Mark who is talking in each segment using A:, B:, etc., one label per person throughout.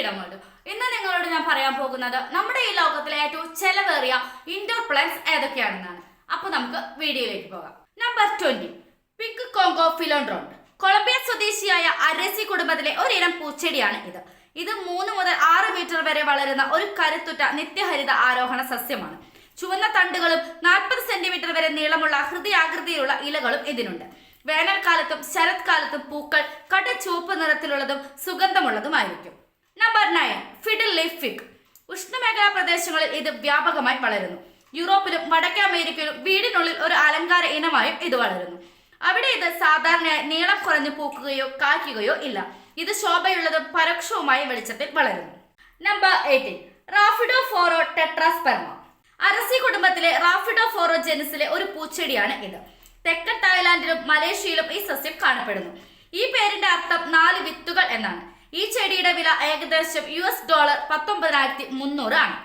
A: Freedom world ഇന്ന് നിങ്ങളോട് ഞാൻ പറയാൻ പോകുന്നത് നമ്മുടെ ഈ ലോകത്തിലെ ഏറ്റവും ചെലവേറിയ ഇൻഡോർ പ്ലാന്റ്സ് ഏതൊക്കെയാണെന്നാണ്. അപ്പൊ നമുക്ക് വീഡിയോയിലേക്ക് പോകാം. Number twenty pink Congo philodendron Colombia സ്വദേശിയായ അരസി കുടുംബത്തിലെ ഒരിനം പൂച്ചെടിയാണ് ഇത്. ഇത് മൂന്ന് മുതൽ ആറ് മീറ്റർ വരെ വളരുന്ന ഒരു കരുത്തുറ്റ നിത്യഹരിത ആരോഹണ സസ്യമാണ്. ചുവന്ന തണ്ടുകളും നാൽപ്പത് സെന്റിമീറ്റർ വരെ നീളമുള്ള ഹൃദയാകൃതിയിലുള്ള ഇലകളും ഇതിനുണ്ട്. വേനൽക്കാലത്തും ശരത്കാലത്തും പൂക്കൾ കട ചുവപ്പ് നിറത്തിലുള്ളതും സുഗന്ധമുള്ളതുമായിരിക്കും. Number nine fiddle leaf fig ഉഷ്ണമേഖലാ പ്രദേശങ്ങളിൽ ഇത് വ്യാപകമായി വളരുന്നു. യൂറോപ്പിലും വടക്കേ അമേരിക്കയിലും വീടിനുള്ളിൽ ഒരു അലങ്കാര ഇനമായും ഇത് വളരുന്നു. അവിടെ ഇത് സാധാരണയായി നീളം കുറഞ്ഞു പൂക്കുകയോ കായ്ക്കുകയോ ഇല്ല. ഇത് ശോഭയുള്ളതും പരോക്ഷവുമായ വെളിച്ചത്തിൽ വളരുന്നു. Number eighteen റാഫിഡോ ഫോറോ ടെട്രാസ്പെർമ. അരസി കുടുംബത്തിലെ റാഫിഡോ ഫോറോ ജെനിസിലെ ഒരു പൂച്ചെടിയാണ് ഇത്. തെക്കൻ തായ്ലാന്റിലും മലേഷ്യയിലും ഈ സസ്യം കാണപ്പെടുന്നു. ഈ പേരിന്റെ അർത്ഥം നാല് വിത്തുകൾ എന്നാണ്. ഈ ചെടിയുടെ വില ഏകദേശം യു എസ് ഡോളർ പത്തൊമ്പതിനായിരത്തി മുന്നൂറ് ആണ്.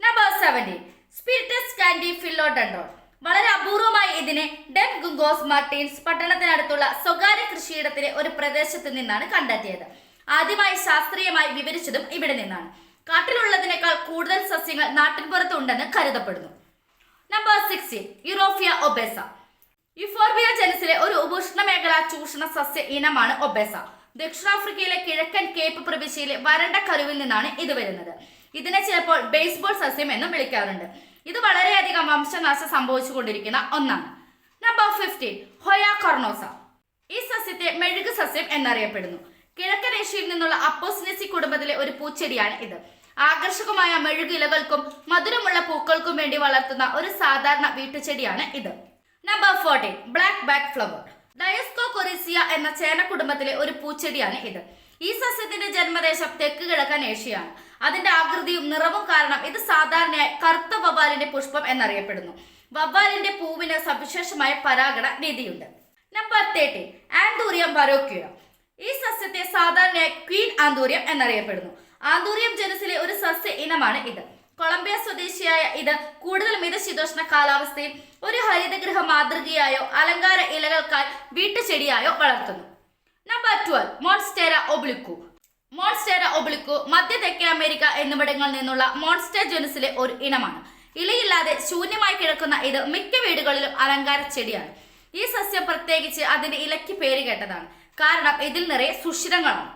A: Number seventeen spiritus candy philodendron വളരെ അപൂർവമായി ഇതിനെ ഡെൻ ഗുങ്കോസ് മാർട്ടിൻസ് പട്ടണത്തിനടുത്തുള്ള സ്വകാര്യ കൃഷിയിടത്തിലെ ഒരു പ്രദേശത്ത് നിന്നാണ് കണ്ടെത്തിയത്. ആദ്യമായി ശാസ്ത്രീയമായി വിവരിച്ചതും ഇവിടെ നിന്നാണ്. കാട്ടിലുള്ളതിനേക്കാൾ കൂടുതൽ സസ്യങ്ങൾ നാട്ടിൻപുറത്ത് ഉണ്ടെന്ന് കരുതപ്പെടുന്നു. Number sixteen Euphorbia obesa Euphorbia ജനസിലെ ഒരു ഉപുഷ്ണമേഖലാ ചൂഷണ സസ്യ ഇനമാണ് ഒബേസ ദക്ഷിണാഫ്രിക്കയിലെ കിഴക്കൻ കേപ്പ് പ്രവിശ്യയിലെ വരണ്ട കരുവിൽ നിന്നാണ് ഇത് വരുന്നത്. ഇതിനെ ചിലപ്പോൾ ബേസ്ബോൾ സസ്യം എന്നും വിളിക്കാറുണ്ട്. ഇത് വളരെയധികം വംശനാശം സംഭവിച്ചുകൊണ്ടിരിക്കുന്ന ഒന്നാണ്. നമ്പർ ഫിഫ്റ്റീൻ ഹൊയ കൊർണോസ ഈ സസ്യത്തെ മെഴുക് സസ്യം എന്നറിയപ്പെടുന്നു. കിഴക്കൻ ഏഷ്യയിൽ നിന്നുള്ള അപ്പോസിനസി കുടുംബത്തിലെ ഒരു പൂച്ചെടിയാണ് ഇത്. ആകർഷകമായ മെഴുക് ഇലകൾക്കും മധുരമുള്ള പൂക്കൾക്കും വേണ്ടി വളർത്തുന്ന ഒരു സാധാരണ വീട്ടുചെടിയാണ് ഇത്. Number fourteen black bat flower ഡയസ്കോ കൊറിസിയ എന്ന ചേന കുടുംബത്തിലെ ഒരു പൂച്ചെടിയാണ് ഇത്. ഈ സസ്യത്തിന്റെ ജന്മദേശം തെക്ക് കിഴക്കൻ ഏഷ്യയാണ്. അതിന്റെ ആകൃതിയും നിറവും കാരണം ഇത് സാധാരണയായി കറുത്ത വവ്വാലിന്റെ പുഷ്പം എന്നറിയപ്പെടുന്നു. വവ്വാലിന്റെ പൂവിന് സവിശേഷമായ പരാഗണ രീതിയുണ്ട്. നമ്പർ തേർട്ടീൻ ആന്തൂറിയം വരോക്യ ഈ സസ്യത്തെ സാധാരണയായി ക്വീൻ ആന്തൂറിയം എന്നറിയപ്പെടുന്നു. ആന്തൂറിയം ജനസിലെ ഒരു സസ്യ ഇനമാണ് ഇത്. കൊളംബിയ സ്വദേശിയായ ഇത് കൂടുതൽ മിതശീതോഷ്ണ കാലാവസ്ഥയിൽ ഒരു ഹരിതഗൃഹ മാതൃകയായോ അലങ്കാര ഇലകൾക്കായി വീട്ടുചെടിയായോ വളർത്തുന്നു. നമ്പർ ട്വൽവ് മോൺസ്റ്റേര ഒബ്ലിക്കു മോൺസ്റ്റേര ഒബ്ലിക്കു മധ്യ തെക്കേ അമേരിക്ക എന്നിവിടങ്ങളിൽ നിന്നുള്ള മോൺസ്റ്റർ ജനുസിലെ ഒരു ഇനമാണ്. ഇലയില്ലാതെ ശൂന്യമായി കിടക്കുന്ന ഇത് മിക്ക വീടുകളിലും അലങ്കാര ചെടിയാണ്. ഈ സസ്യം പ്രത്യേകിച്ച് അതിന്റെ ഇലയ്ക്ക് പേര് കേട്ടതാണ്. കാരണം ഇതിൽ നിറയെ സുഷിരങ്ങളാണ്.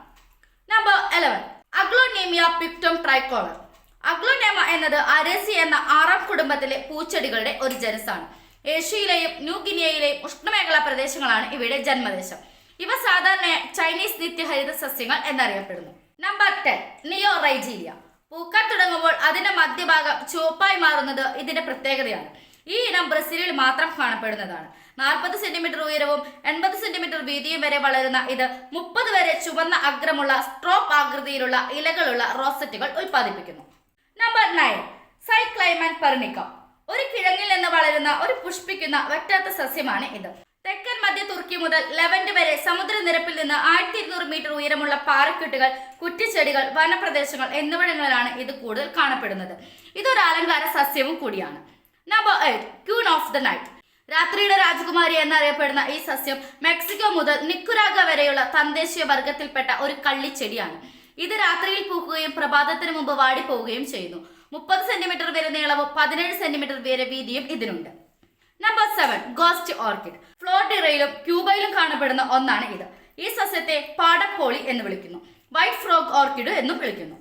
A: നമ്പർ ഇലവൻ അഗ്ലോനേമിയ പിക്ടോം ട്രൈക്കോളർ അഗ്ലോനേമ എന്നത് അരസി എന്ന ആറാം കുടുംബത്തിലെ പൂച്ചെടികളുടെ ഒരു ജനസാണ് ഏഷ്യയിലെയും ന്യൂ ഗിനിയയിലെയും ഉഷ്ണമേഖലാ പ്രദേശങ്ങളാണ് ഇവയുടെ ജന്മദേശം. ഇവ സാധാരണ ചൈനീസ് നിത്യഹരിത സസ്യങ്ങൾ എന്നറിയപ്പെടുന്നു. നമ്പർ ടെൻ നിയോ റൈജീലിയ പൂക്കാൻ തുടങ്ങുമ്പോൾ അതിന്റെ മധ്യഭാഗം ചുവപ്പായി മാറുന്നത് ഇതിന്റെ പ്രത്യേകതയാണ്. ഈ ഇനം ബ്രസീലിൽ മാത്രം കാണപ്പെടുന്നതാണ്. നാൽപ്പത് സെന്റിമീറ്റർ ഉയരവും എൺപത് സെന്റിമീറ്റർ വീതിയും വരെ വളരുന്ന ഇത് മുപ്പത് വരെ ചുവന്ന അഗ്രമുള്ള സ്ട്രോപ്പ് ആകൃതിയിലുള്ള ഇലകളുള്ള റോസറ്റുകൾ ഉൽപ്പാദിപ്പിക്കുന്നു. നമ്പർ നയൻ സൈക്ലൈമൻ പെർണിക്കം ഒരു കിഴങ്ങിൽ നിന്ന് വളരുന്ന ഒരു പുഷ്പിക്കുന്ന വെട്ടാത്ത സസ്യമാണ് ഇത്. തെക്കൻ മധ്യ തുർക്കി മുതൽ ലെവന്റ് വരെ സമുദ്രനിരപ്പിൽ നിന്ന് ആയിരത്തി ഇരുന്നൂറ് മീറ്റർ ഉയരമുള്ള പാറക്കെട്ടുകൾ കുറ്റിച്ചെടികൾ വനപ്രദേശങ്ങൾ എന്നിവിടങ്ങളിലാണ് ഇത് കൂടുതൽ കാണപ്പെടുന്നത്. ഇതൊരു അലങ്കാര സസ്യവും കൂടിയാണ്. Number eight queen of the night രാത്രിയുടെ രാജകുമാരി എന്നറിയപ്പെടുന്ന ഈ സസ്യം മെക്സിക്കോ മുതൽ നിക്കുരാഗ വരെയുള്ള തദ്ദേശീയ വർഗത്തിൽപ്പെട്ട ഒരു കള്ളിച്ചെടിയാണ്. ഇത് രാത്രിയിൽ പൂക്കുകയും പ്രഭാതത്തിന് മുമ്പ് വാടിപ്പോവുകയും ചെയ്യുന്നു. മുപ്പത് സെന്റിമീറ്റർ വരെ നീളവും പതിനേഴ് സെന്റിമീറ്റർ വരെ വീതിയും ഇതിനുണ്ട്. നമ്പർ സെവൻ ഗോസ്റ്റ് ഓർക്കിഡ് ഫ്ലോറിഡയിലും ക്യൂബയിലും കാണപ്പെടുന്ന ഒന്നാണ് ഇത്. ഈ സസ്യത്തെ പാടപ്പോളി എന്ന് വിളിക്കുന്നു. വൈറ്റ് ഫ്രോഗ് ഓർക്കിഡ് എന്നും വിളിക്കുന്നു.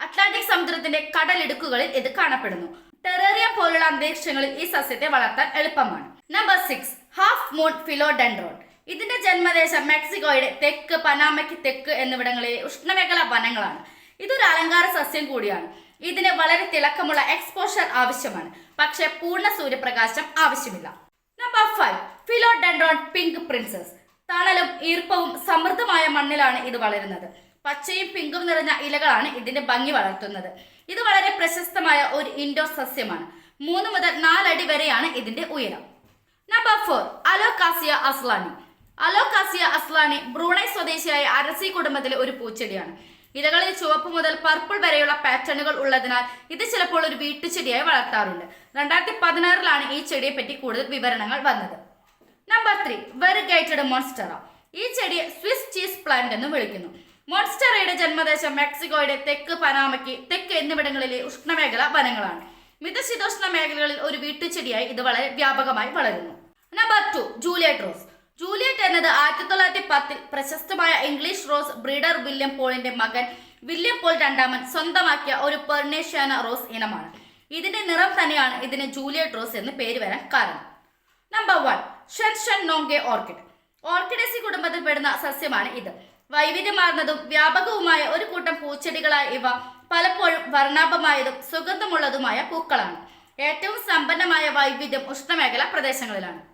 A: അറ്റ്ലാന്റിക് സമുദ്രത്തിന്റെ കടലിടുക്കുകളിൽ ഇത് കാണപ്പെടുന്നു. ടെറേറിയ പോലുള്ള അന്തരീക്ഷങ്ങളിൽ ഈ സസ്യത്തെ വളർത്താൻ എളുപ്പമാണ്. Number six half moon philodendron ഇതിന്റെ ജന്മദേശം മെക്സിക്കോയുടെ തെക്ക് പനാമയ്ക്ക് തെക്ക് എന്നിവിടങ്ങളിലെ ഉഷ്ണമേഖലാ വനങ്ങളാണ്. ഇതൊരു അലങ്കാര സസ്യം കൂടിയാണ്. ഇതിന് വളരെ തിളക്കമുള്ള എക്സ്പോഷർ ആവശ്യമാണ്. പക്ഷേ പൂർണ സൂര്യപ്രകാശം ആവശ്യമില്ല. Number five philodendron pink princess തണലും ഈർപ്പവും സമൃദ്ധമായ മണ്ണിലാണ് ഇത് വളരുന്നത്. പച്ചയും പിങ്കും നിറഞ്ഞ ഇലകളാണ് ഇതിന്റെ ഭംഗി വളർത്തുന്നത്. ഇത് വളരെ പ്രശസ്തമായ ഒരു ഇൻഡോർ സസ്യമാണ്. മൂന്ന് മുതൽ നാലടി വരെയാണ് ഇതിന്റെ ഉയരം. Number four alocasia azlanii alocasia azlanii Brunei സ്വദേശിയായ അരസി കുടുംബത്തിലെ ഒരു പൂച്ചെടിയാണ്. ഇലകളിൽ ചുവപ്പ് മുതൽ പർപ്പിൾ വരെയുള്ള പാറ്റേണുകൾ ഉള്ളതിനാൽ ഇത് ചിലപ്പോൾ ഒരു വീട്ടുചെടിയായി വളർത്താറുണ്ട്. രണ്ടായിരത്തി പതിനാറിലാണ് ഈ ചെടിയെ പറ്റി കൂടുതൽ വിവരണങ്ങൾ വന്നത്. നമ്പർ ത്രീ വെറിഗേറ്റഡ് മോൺസ്റ്ററ ഈ ചെടിയെ സ്വിസ് ചീസ് പ്ലാന്റ് എന്ന് വിളിക്കുന്നു. മോൺസ്റ്ററയുടെ ജന്മദേശം മെക്സിക്കോയുടെ തെക്ക് പനാമയ്ക്ക് തെക്ക് എന്നിവിടങ്ങളിലെ ഉഷ്ണമേഖല വനങ്ങളാണ്. മിതശീതോഷ്ണ മേഖലകളിൽ ഒരു വീട്ടുചെടിയായി ഇത് വളരെ വ്യാപകമായി വളരുന്നു. Number two Juliet rose Juliet എന്നത് ആയിരത്തി തൊള്ളായിരത്തി പത്തിൽ പ്രശസ്തമായ ഇംഗ്ലീഷ് റോസ് ബ്രീഡർ വില്യം പോളിന്റെ മകൻ വില്യം പോൾ രണ്ടാമൻ സ്വന്തമാക്കിയ ഒരു പെർണേഷ്യാന റോസ് ഇനമാണ്. ഇതിന്റെ നിറം തന്നെയാണ് ഇതിന് ജൂലിയറ്റ് റോസ് എന്ന് പേര് വരാൻ കാരണം. Number one Shenzhen Nongke orchid. ഓർക്കിഡേസി കുടുംബത്തിൽ പെടുന്ന സസ്യമാണ് ഇത്. വൈവിധ്യമാർന്നതും വ്യാപകവുമായ ഒരു കൂട്ടം പൂച്ചെടികളായ ഇവ പലപ്പോഴും വർണാഭമായതും സുഗന്ധമുള്ളതുമായ പൂക്കളാണ്. ഏറ്റവും സമ്പന്നമായ വൈവിധ്യം ഉഷ്ണമേഖലാ പ്രദേശങ്ങളിലാണ്.